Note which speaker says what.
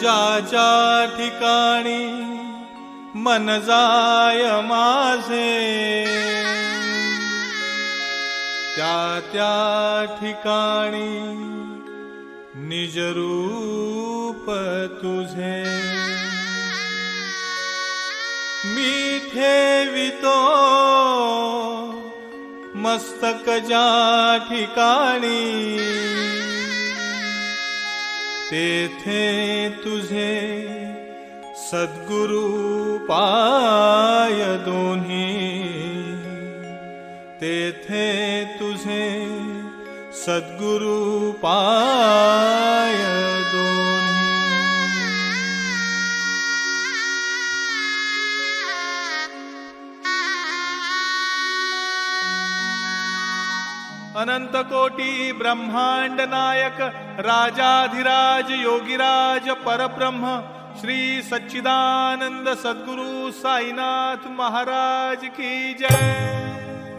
Speaker 1: ज्या ज्या ठिकाणी मन जाय माझे. त्या त्या ठिकाणी निजरूप तुझे. मी ठेवितो मस्तक ज्या ठिकाणी तेथे तुझे। सदगुरु पाय दोन्ही। तेथे तुझे सदगुरु पाय अनंत कोटी ब्रह्मांड नायक राजाधिराज योगिराज परब्रह्म श्री सच्चिदानंद सदगुरु साईनाथ महाराज की जय।